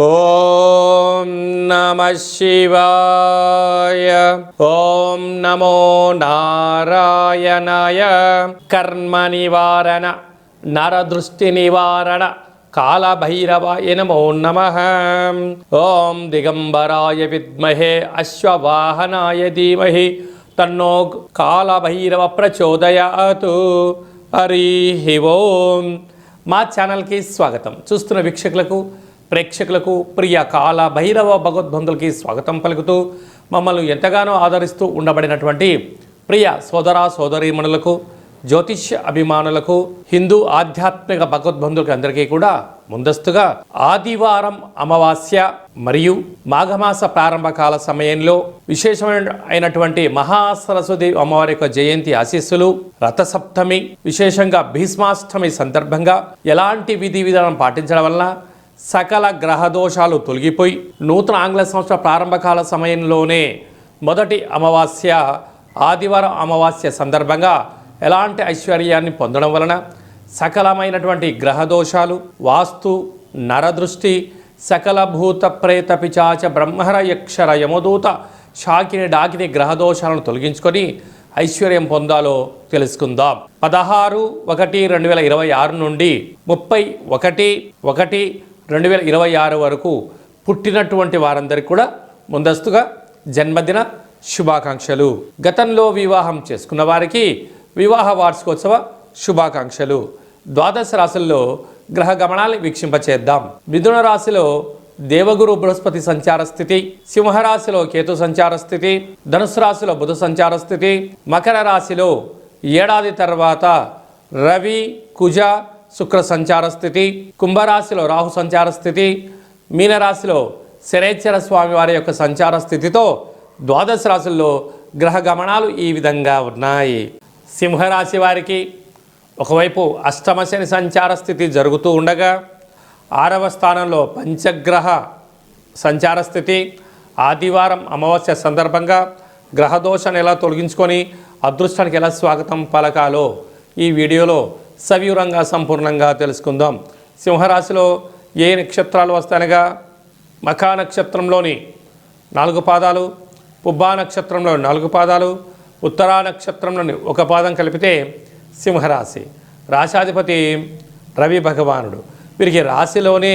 ఓం నమ శివాయ. ఓం నమో నారాయణాయ. కర్మ నివారణ నరదృష్టి నివారణ కాళభైరవాయ నమో నమ. ఓం దిగంబరాయ విద్మహే అశ్వవాహనాయ ధీమహి తన్నో కాళభైరవ ప్రచోదయాతు. హరి ఓం. మా ఛానల్కి స్వాగతం. చూస్తున్న వీక్షకులకు ప్రేక్షకులకు ప్రియ కాల భైరవ భగవద్బంధులకి స్వాగతం పలుకుతూ మమ్మల్ని ఎంతగానో ఆదరిస్తూ ఉండబడినటువంటి ప్రియ సోదర సోదరీమణులకు జ్యోతిష్య అభిమానులకు హిందూ ఆధ్యాత్మిక భగవద్బంధులకి అందరికీ కూడా ముందస్తుగా ఆదివారం అమావాస్య మరియు మాఘమాస ప్రారంభ కాల సమయంలో విశేషమైన అయినటువంటి మహాసరస్వతి అమ్మవారి యొక్క జయంతి ఆశీస్సులు రథసప్తమి విశేషంగా భీష్మాష్టమి సందర్భంగా ఎలాంటి విధి విధానం పాటించడం వలన సకల గ్రహదోషాలు తొలగిపోయి నూతన ఆంగ్ల సంవత్సర ప్రారంభకాల సమయంలోనే మొదటి అమావాస్య ఆదివారం అమావాస్య సందర్భంగా ఎలాంటి ఐశ్వర్యాన్ని పొందడం వలన సకలమైనటువంటి గ్రహదోషాలు వాస్తు నరదృష్టి సకల భూత ప్రేత పిచాచ బ్రహ్మర యక్షర యమదూత షాకిని డాకిని గ్రహదోషాలను తొలగించుకొని ఐశ్వర్యం పొందాలో తెలుసుకుందాం. పదహారు ఒకటి రెండు వేల ఇరవై ఆరు నుండి ముప్పై ఒకటి ఒకటి రెండు వేల ఇరవై ఆరు వరకు పుట్టినటువంటి వారందరికీ కూడా ముందస్తుగా జన్మదిన శుభాకాంక్షలు. గతంలో వివాహం చేసుకున్న వారికి వివాహ వార్షికోత్సవ శుభాకాంక్షలు. ద్వాదశ రాశుల్లో గ్రహ గమనాన్ని వీక్షింపచేద్దాం. మిథున రాశిలో దేవగురు బృహస్పతి సంచార స్థితి సింహరాశిలో కేతు సంచార స్థితి ధనుసు రాశిలో బుధ సంచార స్థితి మకర రాశిలో ఏడాది తర్వాత రవి కుజ శుక్ర సంచార స్థితి కుంభరాశిలో రాహు సంచార స్థితి మీనరాశిలో శనేశ్వర స్వామి వారి యొక్క సంచార స్థితితో ద్వాదశ రాశుల్లో గ్రహ గమనాలు ఈ విధంగా ఉన్నాయి. సింహరాశి వారికి ఒకవైపు అష్టమ శని సంచార స్థితి జరుగుతూ ఉండగా ఆరవ స్థానంలో పంచగ్రహ సంచార స్థితి ఆదివారం అమావాస్య సందర్భంగా గ్రహదోషాన్ని ఎలా తొలగించుకొని అదృష్టానికి ఎలా స్వాగతం పలకాలో ఈ వీడియోలో సవివరంగా సంపూర్ణంగా తెలుసుకుందాం. సింహరాశిలో ఏ నక్షత్రాలు వస్తాయనగా? మఖా నక్షత్రంలోని నాలుగు పాదాలు పుబ్బా నక్షత్రంలో నాలుగు పాదాలు ఉత్తరా నక్షత్రంలోని ఒక పాదం కలిపితే సింహరాశి. రాశాధిపతి రవి భగవానుడు. వీరికి రాశిలోనే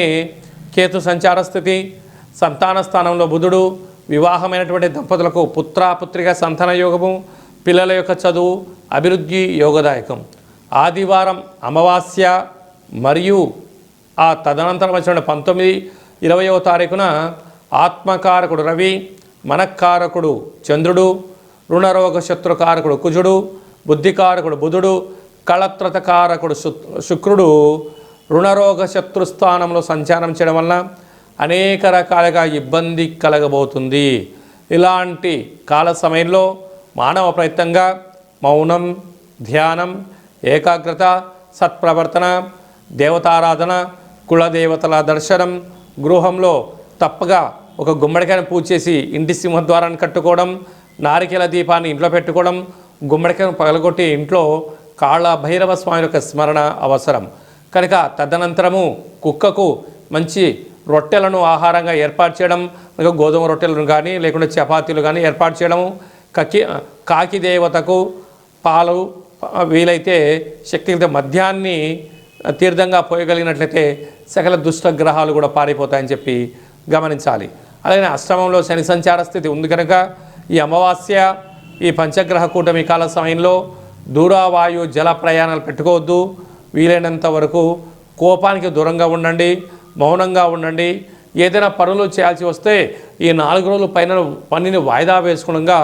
కేతు సంచార స్థితి సంతాన స్థానంలో బుధుడు వివాహమైనటువంటి దంపతులకు పుత్ర పుత్రిక సంతాన యోగము పిల్లల యొక్క చదువు అభివృద్ధి యోగదాయకం. ఆదివారం అమావాస్య మరియు ఆ తదనంతరం వచ్చిన పంతొమ్మిది ఇరవయో తారీఖున ఆత్మకారకుడు రవి మనకారకుడు చంద్రుడు రుణరోగ శత్రుకారకుడు కుజుడు బుద్ధికారకుడు బుధుడు కళత్రతకారకుడు శు- శుక్రుడు రుణరోగ శత్రుస్థానంలో సంచారం చేయడం వలన అనేక రకాలుగా ఇబ్బంది కలగబోతుంది. ఇలాంటి కాల సమయంలో మానవ ప్రయత్నంగా మౌనం ధ్యానం ఏకాగ్రత సత్ప్రవర్తన దేవతారాధన కులదేవతల దర్శనం గృహంలో తప్పగా ఒక గుమ్మడికాయను పూజ చేసి ఇంటి సింహద్వారాన్ని కట్టుకోవడం నారికేల దీపాన్ని ఇంట్లో పెట్టుకోవడం గుమ్మడికాయను పగలగొట్టి ఇంట్లో కాళ్ళ భైరవ స్వామి యొక్క స్మరణ అవసరం. కనుక తదనంతరము కుక్కకు మంచి రొట్టెలను ఆహారంగా ఏర్పాటు చేయడం గోధుమ రొట్టెలను కానీ లేకుంటే చపాతీలు కానీ ఏర్పాటు చేయడము కకి కాకి దేవతకు పాలు వీలైతే శక్తి మద్యాన్ని తీర్థంగా పోయగలిగినట్లయితే సకల దుష్టగ్రహాలు కూడా పారిపోతాయని చెప్పి గమనించాలి. అలాగే అష్టమంలో శని సంచార స్థితి ఉంది కనుక ఈ అమావాస్య ఈ పంచగ్రహ కూటమి కాల సమయంలో దూరావాయు జల ప్రయాణాలు పెట్టుకోవద్దు. వీలైనంత వరకు కోపానికి దూరంగా ఉండండి మౌనంగా ఉండండి. ఏదైనా పనులు చేయాల్సి వస్తే ఈ నాలుగు రోజుల పైన పనిని వాయిదా వేసుకోవడంగా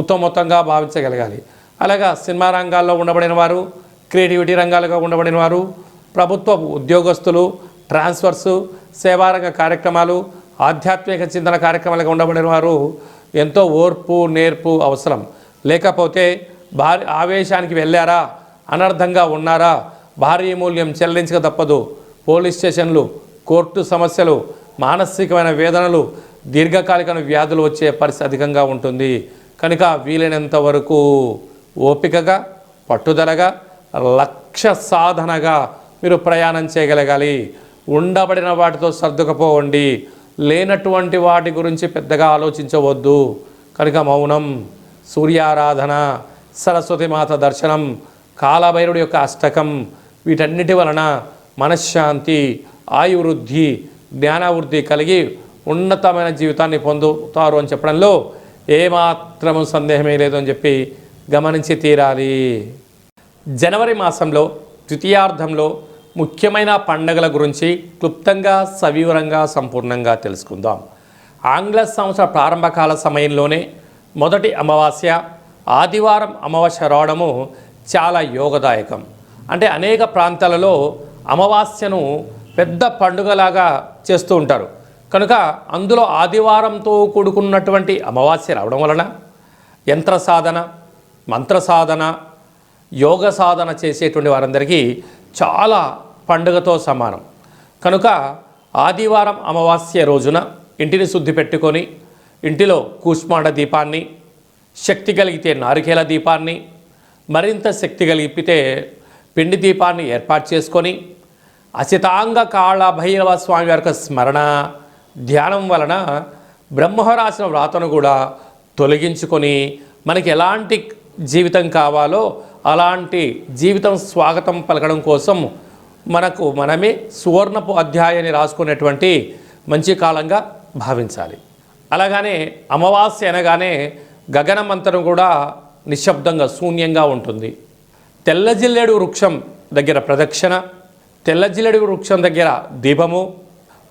ఉత్తమోత్తంగా భావించగలగాలి. అలాగా సినిమా రంగాల్లో ఉండబడిన వారు క్రియేటివిటీ రంగాలుగా ఉండబడిన వారు ప్రభుత్వ ఉద్యోగస్తులు ట్రాన్స్ఫర్స్ సేవారంగ కార్యక్రమాలు ఆధ్యాత్మిక చింతన కార్యక్రమాలుగా ఉండబడిన వారు ఎంతో ఓర్పు నేర్పు అవసరం. లేకపోతే భారీ ఆవేశానికి వెళ్ళారా అనర్థంగా ఉన్నారా భారీ మూల్యం చెల్లించక తప్పదు. పోలీస్ స్టేషన్లు కోర్టు సమస్యలు మానసికమైన వేదనలు దీర్ఘకాలిక వ్యాధులు వచ్చే పరిస్థితి అధికంగా ఉంటుంది. కనుక వీలైనంత వరకు ఓపికగా పట్టుదలగా లక్ష్య సాధనగా మీరు ప్రయాణం చేయగలగాలి. ఉండబడిన వాటితో సర్దుకపోవండి. లేనటువంటి వాటి గురించి పెద్దగా ఆలోచించవద్దు. కనుక మౌనం సూర్యారాధన సరస్వతి మాత దర్శనం కాలభైరుడి యొక్క అష్టకం వీటన్నిటి వలన మనశ్శాంతి ఆయువృద్ధి జ్ఞానవృద్ధి కలిగి ఉన్నతమైన జీవితాన్ని పొందుతారు అని చెప్పడంలో ఏమాత్రము సందేహమే లేదు అని చెప్పి గమనించి తీరాలి. జనవరి మాసంలో ద్వితీయార్థంలో ముఖ్యమైన పండగల గురించి క్లుప్తంగా సవివరంగా సంపూర్ణంగా తెలుసుకుందాం. ఆంగ్ల సంవత్సర ప్రారంభకాల సమయంలోనే మొదటి అమావాస్య ఆదివారం అమావాస్య రావడము చాలా యోగదాయకం. అంటే అనేక ప్రాంతాలలో అమావాస్యను పెద్ద పండుగలాగా చేస్తూ ఉంటారు. కనుక అందులో ఆదివారంతో కూడుకున్నటువంటి అమావాస్య రావడం వలన యంత్ర సాధన మంత్ర సాధన యోగ సాధన చేసేటువంటి వారందరికీ చాలా పండుగతో సమానం. కనుక ఆదివారం అమావాస్య రోజున ఇంటిని శుద్ధి పెట్టుకొని ఇంటిలో కూష్మాండ దీపాన్ని శక్తి కలిగితే నారికేల దీపాన్ని మరింత శక్తి కలిగితే పిండి దీపాన్ని ఏర్పాటు చేసుకొని అసితాంగ కాళ భైరవ స్వామి యొక్క స్మరణ ధ్యానం వలన బ్రహ్మరాసిన వ్రాతను కూడా తొలగించుకొని మనకి ఎలాంటి జీవితం కావాలో అలాంటి జీవితం స్వాగతం పలకడం కోసం మనకు మనమే సువర్ణపు అధ్యాయాన్ని రాసుకునేటువంటి మంచి కాలంగా భావించాలి. అలాగనే అమావాస్య అనగానే గగనమంతరం కూడా నిశ్శబ్దంగా శూన్యంగా ఉంటుంది. తెల్లజిల్లెడు వృక్షం దగ్గర ప్రదక్షిణ తెల్లజిల్లెడు వృక్షం దగ్గర దీపము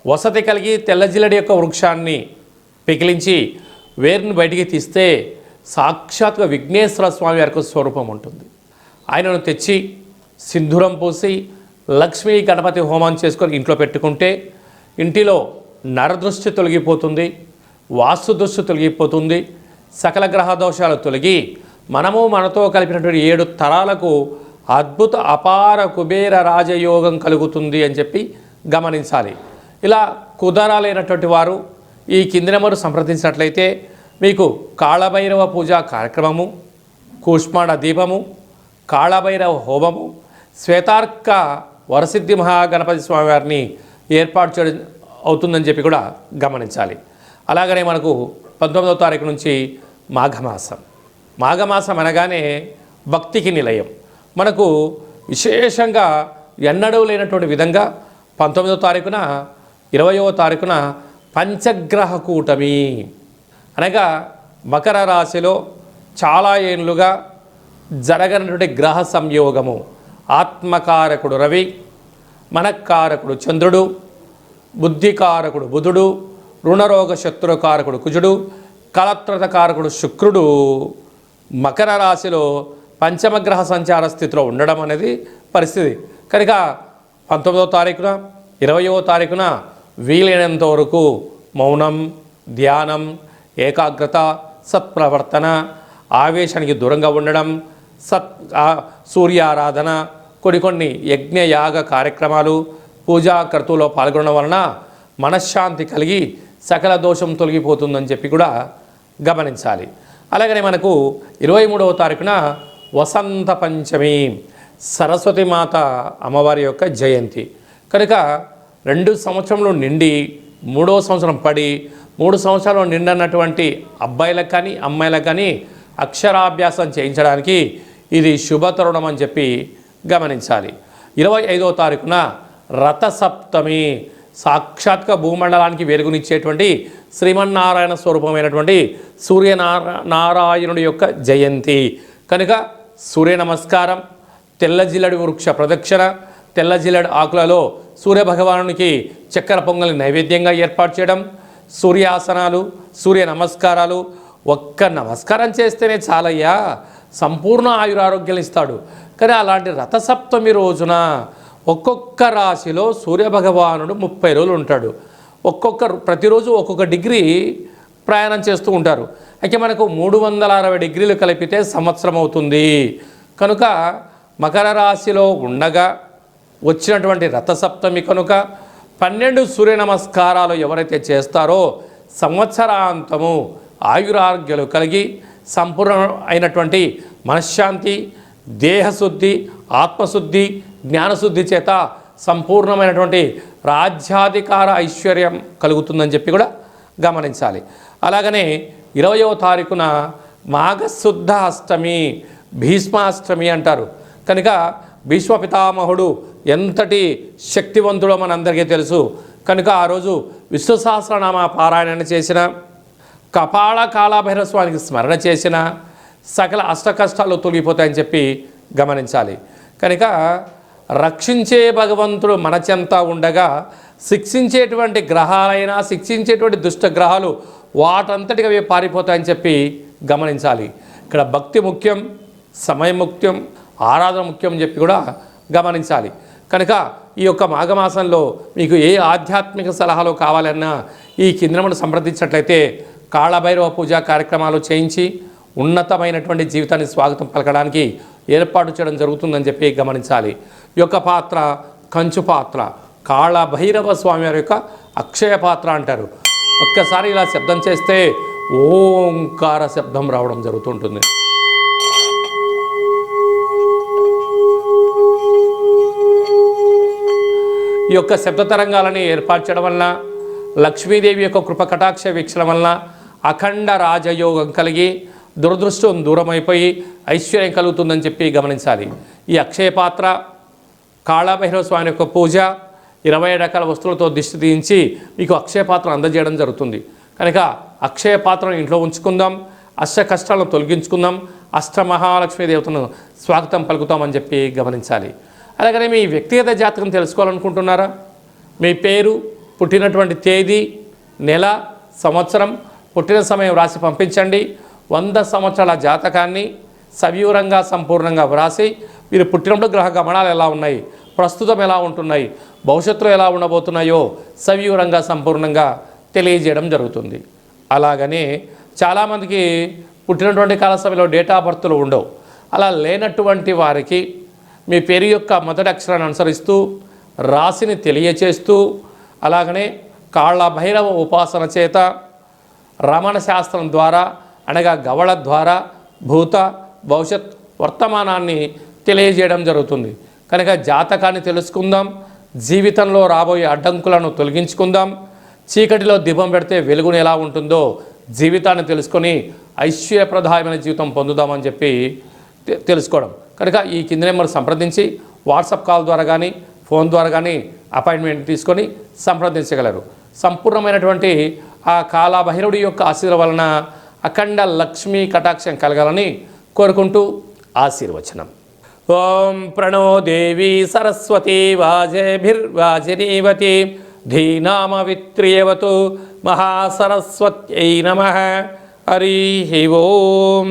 వసతి కలిగి తెల్లజిల్లెడు యొక్క వృక్షాన్ని పికిలించి వేరుని బయటికి తీస్తే సాక్షాత్గా విఘ్నేశ్వర స్వామి వారికి స్వరూపం ఉంటుంది. ఆయనను తెచ్చి సింధూరం పోసి లక్ష్మీ గణపతి హోమం చేసుకొని ఇంట్లో పెట్టుకుంటే ఇంటిలో నరదృష్టి తొలగిపోతుంది వాస్తు దృష్టి తొలగిపోతుంది సకల గ్రహ దోషాలు తొలగి మనము మనతో కలిపినటువంటి ఏడు తరాలకు అద్భుత అపార కుబేర రాజయోగం కలుగుతుంది అని చెప్పి గమనించాలి. ఇలా కుదరాలైనటువంటి వారు ఈ కింది నెంబరు సంప్రదించినట్లయితే మీకు కాళభైరవ పూజా కార్యక్రమము కూష్మాండ దీపము కాళభైరవ హోమము శ్వేతార్క వరసిద్ధి మహాగణపతి స్వామి వారిని ఏర్పాటు చేయడం అవుతుందని చెప్పి కూడా గమనించాలి. అలాగనే మనకు పంతొమ్మిదవ తారీఖు నుంచి మాఘమాసం. మాఘమాసం అనగానే భక్తికి నిలయం. మనకు విశేషంగా ఎన్నడూ లేనటువంటి విధంగా పంతొమ్మిదవ తారీఖున ఇరవయో తారీఖున పంచగ్రహ కూటమి అనగా మకర రాశిలో చాలా ఏళ్ళుగా జరగనటువంటి గ్రహ సంయోగము. ఆత్మకారకుడు రవి మనకారకుడు చంద్రుడు బుద్ధికారకుడు బుధుడు రుణరోగ శత్రుకారకుడు కుజుడు కలత్రతకారకుడు శుక్రుడు. మకర రాశిలో పంచమగ్రహ సంచార స్థితిలో ఉండడం అనేది పరిస్థితి. కనుక పంతొమ్మిదవ తారీఖున ఇరవయో తారీఖున వీలైనంత వరకు మౌనం ధ్యానం ఏకాగ్రత సత్ప్రవర్తన ఆవేశానికి దూరంగా ఉండడం సత్ సూర్యారాధన కొన్ని కొన్ని యజ్ఞయాగ కార్యక్రమాలు పూజా కర్తువులో పాల్గొనడం వలన మనశ్శాంతి కలిగి సకల దోషం తొలగిపోతుందని చెప్పి కూడా గమనించాలి. అలాగనే మనకు ఇరవై మూడవ తారీఖున వసంత పంచమి సరస్వతి మాత అమ్మవారి యొక్క జయంతి. కనుక రెండు సంవత్సరంలో నిండి మూడో సంవత్సరం పడి మూడు సంవత్సరాలు నిండన్నటువంటి అబ్బాయిలకు కానీ అమ్మాయిలకు కానీ అక్షరాభ్యాసం చేయించడానికి ఇది శుభతరుణం అని చెప్పి గమనించాలి. ఇరవై ఐదవ తారీఖున రథసప్తమి సాక్షాత్గా భూమండలానికి వెలుగునిచ్చేటువంటి శ్రీమన్నారాయణ స్వరూపమైనటువంటి సూర్యనారా నారాయణుడి యొక్క జయంతి. కనుక సూర్య నమస్కారం తెల్లజిల్లడి వృక్ష ప్రదక్షిణ తెల్లజిల్లడి ఆకులలో సూర్య భగవానునికి చక్కెర పొంగలి నైవేద్యంగా ఏర్పాటు చేయడం సూర్యాసనాలు సూర్య నమస్కారాలు ఒక్క నమస్కారం చేస్తేనే చాలయ్యా. సంపూర్ణ ఆయురారోగ్యాలు ఇస్తాడు. కానీ అలాంటి రథసప్తమి రోజున ఒక్కొక్క రాశిలో సూర్యభగవానుడు ముప్పై రోజులు ఉంటాడు. ఒక్కొక్క ప్రతిరోజు ఒక్కొక్క డిగ్రీ ప్రయాణం చేస్తూ ఉంటారు. అయితే మనకు మూడు వందల అరవై డిగ్రీలు కలిపితే సంవత్సరం అవుతుంది. కనుక మకర రాశిలో ఉండగా వచ్చినటువంటి రథసప్తమి కనుక పన్నెండు సూర్య నమస్కారాలు ఎవరైతే చేస్తారో సంవత్సరాంతము ఆయురారోగ్యాలు కలిగి సంపూర్ణ అయినటువంటి మనశ్శాంతి దేహశుద్ధి ఆత్మశుద్ధి జ్ఞానశుద్ధి చేత సంపూర్ణమైనటువంటి రాజ్యాధికార ఐశ్వర్యం కలుగుతుందని చెప్పి కూడా గమనించాలి. అలాగనే ఇరవయవ తారీఖున మాఘశుద్ధ అష్టమి భీష్మాష్టమి అంటారు. కనుక భీష్మ పితామహుడు ఎంతటి శక్తివంతుడో మనందరికీ తెలుసు. కనుక ఆ రోజు విశ్వసహస్రనామ పారాయణ చేసిన కపాల కాలాభైరస్వామికి స్మరణ చేసిన సకల అష్టకష్టాలు తొలగిపోతాయని చెప్పి గమనించాలి. కనుక రక్షించే భగవంతుడు మన చెంత ఉండగా శిక్షించేటువంటి గ్రహాలైనా శిక్షించేటువంటి దుష్ట గ్రహాలు వాటంతటికి అవి పారిపోతాయని చెప్పి గమనించాలి. ఇక్కడ భక్తి ముఖ్యం సమయం ముఖ్యం ఆరాధన ముఖ్యం చెప్పి కూడా గమనించాలి. కనుక ఈ యొక్క మాఘమాసంలో మీకు ఏ ఆధ్యాత్మిక సలహాలు కావాలన్నా ఈ కేంద్రమును సంప్రదించినట్లయితే కాళభైరవ పూజా కార్యక్రమాలు చేయించి ఉన్నతమైనటువంటి జీవితాన్ని స్వాగతం పలకడానికి ఏర్పాటు చేయడం జరుగుతుందని చెప్పి గమనించాలి. ఈ యొక్క పాత్ర కంచు పాత్ర కాళభైరవ స్వామి వారి యొక్క అక్షయ పాత్ర అంటారు. ఒక్కసారి ఇలా శబ్దం చేస్తే ఓంకార శబ్దం రావడం జరుగుతుంటుంది. ఈ యొక్క శబ్ద తరంగాలని ఏర్పాటు చేయడం వలన లక్ష్మీదేవి యొక్క కృప కటాక్ష వీక్షణ వలన అఖండ రాజయోగం కలిగి దురదృష్టం దూరమైపోయి ఐశ్వర్యం కలుగుతుందని చెప్పి గమనించాలి. ఈ అక్షయ పాత్ర కాళభైరవ స్వామి యొక్క పూజ ఇరవై రకాల వస్తువులతో దిష్టి తీయించి మీకు అక్షయపాత్రను అందజేయడం జరుగుతుంది. కనుక అక్షయ పాత్రను ఇంట్లో ఉంచుకుందాం అష్ట కష్టాలను తొలగించుకుందాం అష్టమహాలక్ష్మీ దేవతను స్వాగతం పలుకుతామని చెప్పి గమనించాలి. అలాగనే మీ వ్యక్తిగత జాతకం తెలుసుకోవాలనుకుంటున్నారా? మీ పేరు పుట్టినటువంటి తేదీ నెల సంవత్సరం పుట్టిన సమయం రాసి పంపించండి. వంద సంవత్సరాల జాతకాన్ని సవివరంగా సంపూర్ణంగా వ్రాసి మీరు పుట్టినప్పుడు గ్రహ గమనాలు ఎలా ఉన్నాయి ప్రస్తుతం ఎలా ఉంటున్నాయి భవిష్యత్తులో ఎలా ఉండబోతున్నాయో సవివరంగా సంపూర్ణంగా తెలియజేయడం జరుగుతుంది. అలాగనే చాలామందికి పుట్టినటువంటి కాల సమయంలో డేట్ ఆఫ్ బర్త్లు ఉండవు. అలా లేనటువంటి వారికి మీ పేరు యొక్క మొదటి అక్షరాన్ని అనుసరిస్తూ రాశిని తెలియచేస్తూ అలాగనే కాళ్ళ భైరవ ఉపాసన చేత రమణ శాస్త్రం ద్వారా అనగా గవళ ద్వారా భూత భవిష్యత్ వర్తమానాన్ని తెలియజేయడం జరుగుతుంది. కనుక జాతకాన్ని తెలుసుకుందాం జీవితంలో రాబోయే అడ్డంకులను తొలగించుకుందాం చీకటిలో దీపం పెడితే వెలుగును ఎలా ఉంటుందో జీవితాన్ని తెలుసుకొని ఐశ్వర్యప్రదాయమైన జీవితం పొందుదామని చెప్పి తెలుసుకోవడం. కనుక ఈ కింద నెంబర్ సంప్రదించి వాట్సాప్ కాల్ ద్వారా కానీ ఫోన్ ద్వారా కానీ అపాయింట్మెంట్ తీసుకొని సంప్రదించగలరు. సంపూర్ణమైనటువంటి ఆ కాలాభైరవుడి యొక్క ఆశీర్వాద వలన అఖండ లక్ష్మీ కటాక్షం కలగాలని కోరుకుంటూ ఆశీర్వచనం. ఓం ప్రణో దేవి సరస్వతి వాజేభిర్వాజినీవతి ధీనామవిత్రియవతు మహాసరస్వత్యై నమ. హరి ఓం.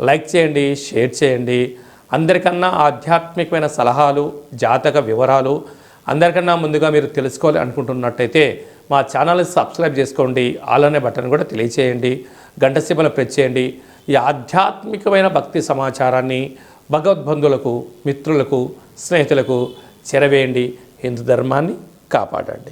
లైక్ చేయండి షేర్ చేయండి. అందరికన్నా ఆధ్యాత్మికమైన సలహాలు జాతక వివరాలు అందరికన్నా ముందుగా మీరు తెలుసుకోవాలి అనుకుంటున్నట్టయితే మా ఛానల్ని సబ్స్క్రైబ్ చేసుకోండి. ఆల్ బటన్ కూడా తెలియచేయండి. గంట సీమలు ప్రెస్ చేయండి. ఈ ఆధ్యాత్మికమైన భక్తి సమాచారాన్ని భగవద్బంధువులకు మిత్రులకు స్నేహితులకు చెరవేయండి. హిందూ ధర్మాన్ని కాపాడండి.